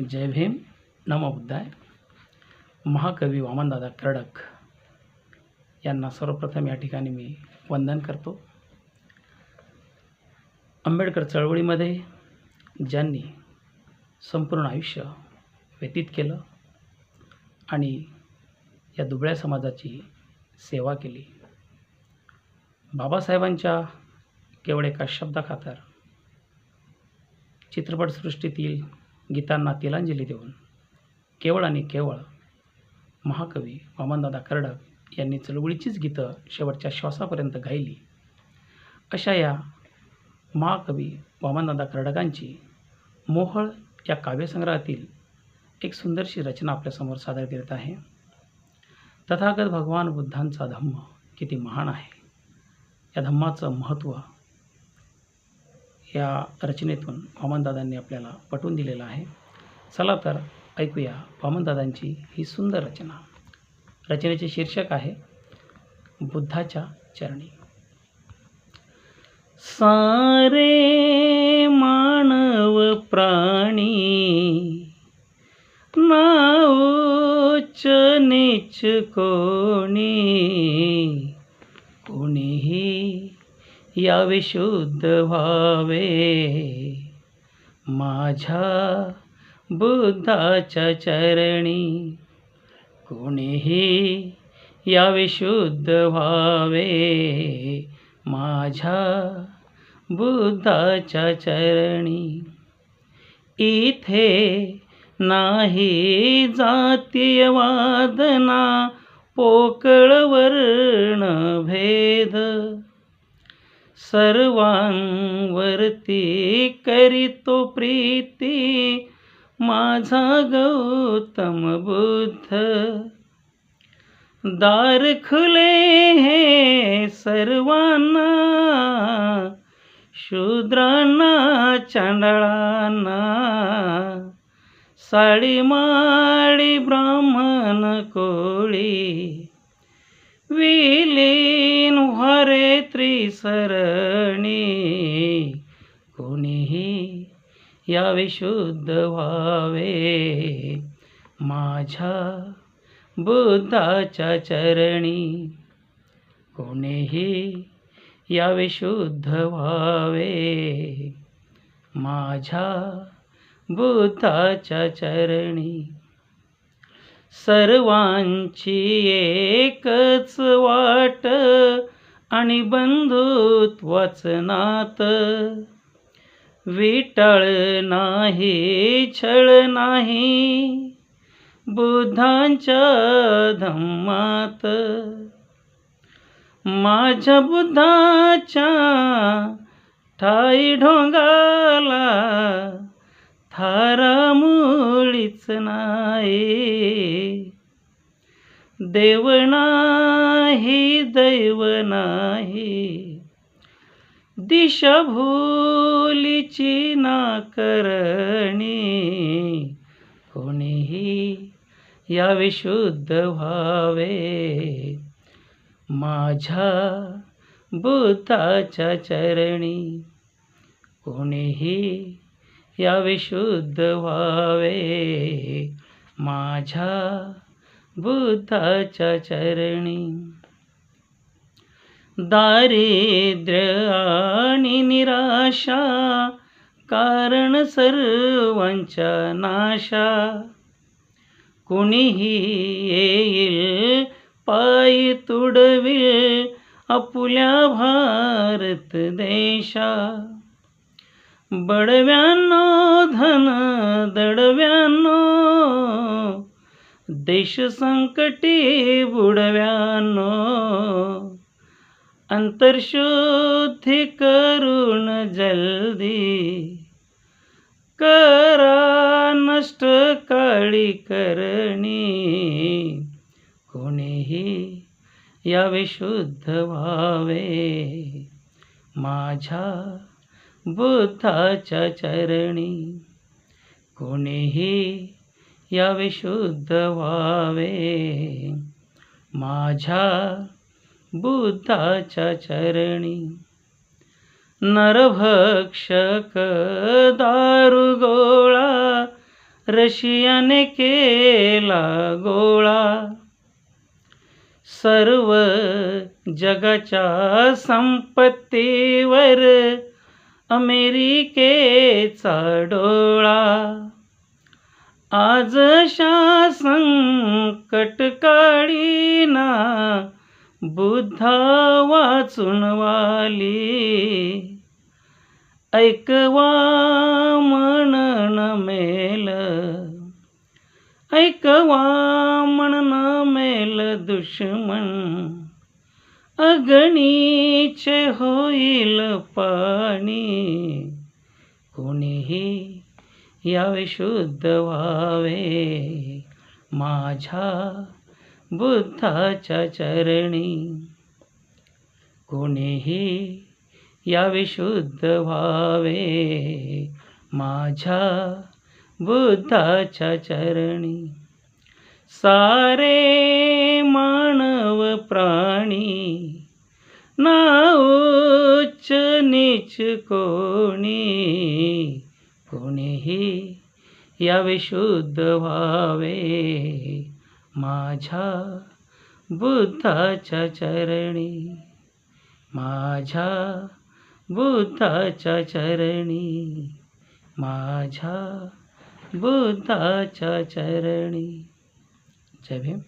जय भीम नमो बुद्धाय. महाकवी वामनदादा कर्डक यांना सर्वप्रथम या ठिकाणी मी वंदन करतो. आंबेडकर चळवळीमध्ये ज्यांनी संपूर्ण आयुष्य व्यतीत केलं आणि या दुबळ्या समाजाची सेवा केली बाबासाहेबांच्या केवळ एका शब्दाखातर चित्रपटसृष्टीतील गीतांना तिलांजली देऊन केवळ आणि केवळ महाकवी वामनदादा कर्डक यांनी चळवळीचीच गीतं शेवटच्या श्वासापर्यंत गायली. अशा या महाकवी वामनदादा कर्डकांची मोहळ या काव्यसंग्रहातील एक सुंदरशी रचना आपल्यासमोर सादर करीत आहे. तथागत भगवान बुद्धांचा धम्म किती महान आहे. या धम्माचं महत्त्व या रचनेतून वामनदादांनी आपल्याला पटवून दिलेलं आहे. चला तर ऐकूया वामनदादांची ही सुंदर रचना. रचनेचे शीर्षक आहे बुद्धाच्या चरणी. सारे मानव प्राणी नाच नीच कोणी. कोणीही यावे शुद्ध व्हावे माझ्या बुद्धाच्या चरणी कोणीही यावे शुद्ध व्हावे माझ्या बुद्धाच्या चरणी इथे नाही जातीय वादना पोकळ वर्ण भेद। सर्वांवरती करीतो प्रीती. माझा गौतम बुद्ध दार खुले हे सर्वांना. शूद्रांना चांडळांना. साडी माळी ब्राह्मण कोळी विलीन हरे त्रिसरणी. कोणीही यावे शुद्ध व्हावे. माझ्या बुद्धाच्या चरणी. कोणीही यावे शुद्ध व्हावे. माझ्या बुद्धाच्या चरणी. सर्वांची एकच वाट आणि बंधुत्वाच नात विटाळ नाही छळ नाही बुद्धांच्या धम्मात. माझ्या बुद्धाच्या ठाई ढोंगाला थारा मुळीच नाही. देव नाही दैव नाही. दिशाभूलीची नाकरणी कोणीही या विशुद्ध व्हावे. माझ्या बुद्धाच्या चरणी कोणीही या विशुद्ध व्हावे. माझ्या बुद्धाच्या चरणी दारिद्र्य आणि निराशा कारण सर्वांच्या नाशा. कुणीही येईल पायी तुडविल आपुल्या भारत देशा. बडव्यानो धन दडव्यानो देश संकटी बुडव्यानो. अंतर्शुद्धी करून जल्दी. करा नष्ट काळी करणी. कोणीही यावे शुद्ध व्हावे. माझ्या बुद्धाच्या चरणी कोणीही यावे शुद्ध व्हावे माझ्या बुद्धाच्या चरणी नरभक्षक दारुगोळा रशियाने केला गोळा. सर्व जगाच्या संपत्तीवर अमेरिकेचा डोळा. आज संकट काळीना बुद्धा वाचून वाली. ऐकवा म्हणन मेल. ऐकवा म्हणन मेल दुश्मन. अगणीचे होईल पाणी. कोणीही यावे शुद्ध व्हावे माझ्या बुद्धाच्या चरणी. कोणीही यावे शुद्ध व्हावे माझ्या बुद्धाच्या चरणी. सारे मानव प्राणी ना उच्च नीच कोणी. कोणीही यावे शुद्ध व्हावे. माझ्या बुद्धाच्या चरणी माझ्या बुद्धाच्या चरणी माझ्या बुद्धाच्या चरणी. जय भीम.